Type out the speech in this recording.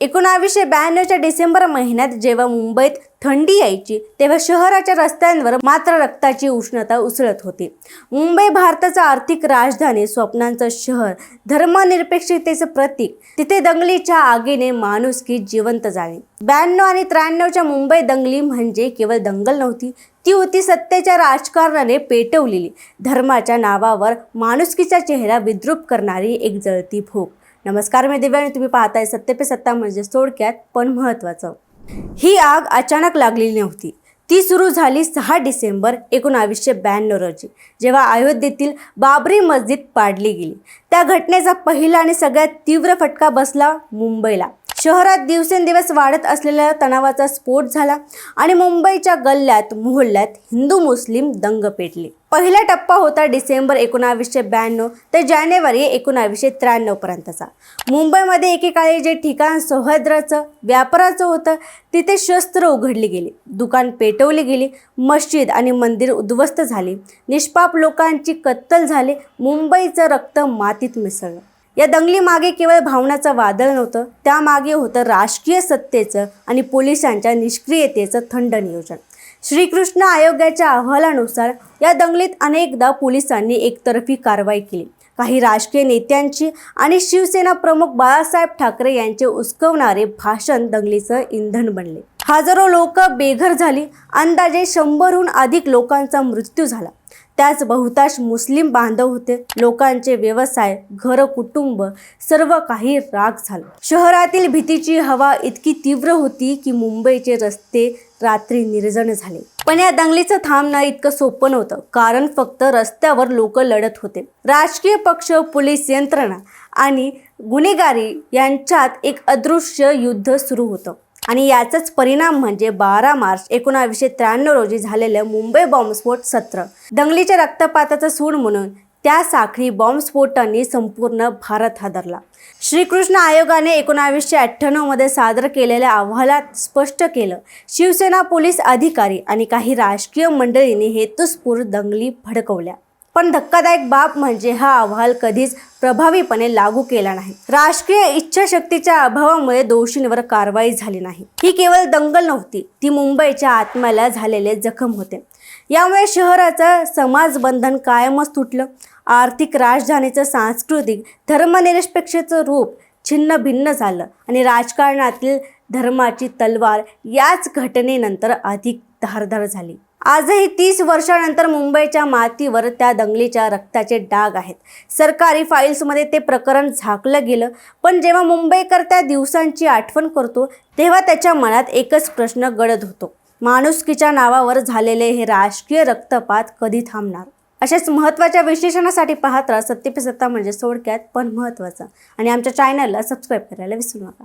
एकोणावीसशे ब्याण्णवच्या डिसेंबर महिन्यात जेव्हा मुंबईत थंडी यायची तेव्हा शहराच्या रस्त्यांवर मात्र रक्ताची उष्णता उसळत होती. मुंबई भारताचं आर्थिक राजधानी स्वप्नांचं शहर धर्मनिरपेक्षतेचं प्रतीक तिथे दंगलीच्या आगीने माणुसकी जिवंत झाली. ब्याण्णव आणि त्र्याण्णवच्या मुंबई दंगली म्हणजे केवळ दंगल नव्हती ती होती सत्तेच्या राजकारणाने पेटवलेली. धर्माच्या नावावर माणुसकीचा चेहरा विद्रूप करणारी एक जळती भूक. नमस्कार मी दिव्या आणि तुम्ही पाहताय सत्य पे सत्ता म्हणजे थोडक्यात पण महत्त्वाचं. ही आग अचानक लागलेली नव्हती. ती सुरू झाली सहा डिसेंबर एकोणावीसशे ब्याण्णव रोजी जेव्हा अयोध्येतील बाबरी मस्जिद पाडली गेली. त्या घटनेचा पहिला आणि सगळ्यात तीव्र फटका बसला मुंबईला. शहरात दिवसेंदिवस वाढत असलेल्या तणावाचा स्फोट झाला आणि मुंबईच्या गल्ल्यात मोहल्ल्यात हिंदू मुस्लिम दंग पेटले. पहिला टप्पा होता डिसेंबर एकोणावीसशे ब्याण्णव ते जानेवारी एकोणावीसशे त्र्याण्णव पर्यंतचा. मुंबईमध्ये एकेकाळी जे ठिकाण सौहद्राचं व्यापाराचं होतं तिथे शस्त्र उघडली गेली दुकान पेटवली गेली मस्जिद आणि मंदिर उद्ध्वस्त झाले. निष्पाप लोकांची कत्तल झाली मुंबईचं रक्त मातीत मिसळलं. या दंगलीमागे केवळ भावनाचं वादळ नव्हतं त्यामागे होतं राजकीय सत्तेचं आणि पोलिसांच्या निष्क्रियतेचं थंड नियोजन. श्रीकृष्ण आयोगाच्या अहवालानुसार या दंगलीत अनेकदा पोलिसांनी एकतर्फी कारवाई केली. काही राजकीय नेत्यांची आणि शिवसेना प्रमुख बाळासाहेब ठाकरे यांचे उसकवणारे भाषण दंगलीचं इंधन बनले. हजारो लोक बेघर झाली अंदाजे शंभरहून अधिक लोकांचा मृत्यू झाला. त्याच बहुतांश मुस्लिम बांधव होते. लोकांचे व्यवसाय घर कुटुंब सर्व काही राग झालं. शहरातील भीतीची हवा इतकी तीव्र होती की मुंबईचे रस्ते रात्री निर्जन झाले. पण या दंगलीचं थांबणं इतकं सोपं नव्हतं. कारण फक्त रस्त्यावर लोक लढत होते. राजकीय पक्ष पोलीस यंत्रणा आणि गुन्हेगारी यांच्यात एक अदृश्य युद्ध सुरू होतं. आणि याचाच परिणाम म्हणजे बारा मार्च एकोणावीसशे त्र्याण्णव रोजी झालेलं मुंबई बॉम्बस्फोट सत्र. दंगलीच्या रक्तपाताचा सूड म्हणून त्या साखळी बॉम्बस्फोटांनी संपूर्ण भारत हादरला. श्रीकृष्ण आयोगाने एकोणावीसशे अठ्ठ्याण्णवमध्ये सादर केलेल्या अहवालात स्पष्ट केलं शिवसेना पोलीस अधिकारी आणि काही राजकीय मंडळींनी हेतुस्फूर्त दंगली भडकवल्या. पण धक्कादायक बाब म्हणजे हा अहवाल कधीच प्रभावीपणे लागू केला नाही. राजकीय इच्छाशक्तीच्या अभावामुळे दोषींवर कारवाई झाली नाही. ही केवळ दंगल नव्हती ती मुंबईच्या आत्म्याला झालेले जखम होते. यामुळे शहराचं समाजबंधन कायमच तुटलं. आर्थिक राजधानीचं सांस्कृतिक धर्मनिरपेक्षेचं रूप छिन्न भिन्न झालं आणि राजकारणातील धर्माची तलवार याच घटनेनंतर अधिक धारदार झाली. आजही तीस वर्षानंतर मुंबईच्या मातीवर त्या दंगलीच्या रक्ताचे डाग आहेत. सरकारी फाईल्समध्ये ते प्रकरण झाकलं गेलं. पण जेव्हा मुंबईकर त्या दिवसांची आठवण करतो तेव्हा त्याच्या मनात एकच प्रश्न गडद होतो. माणुसकीच्या नावावर झालेले हे राजकीय रक्तपात कधी थांबणार? अशाच महत्त्वाच्या विश्लेषणासाठी पाहत राहा. सत्य पे सत्ता म्हणजे थोडक्यात पण महत्त्वाचं. आणि आमच्या चॅनलला सबस्क्राईब करायला विसरू नका.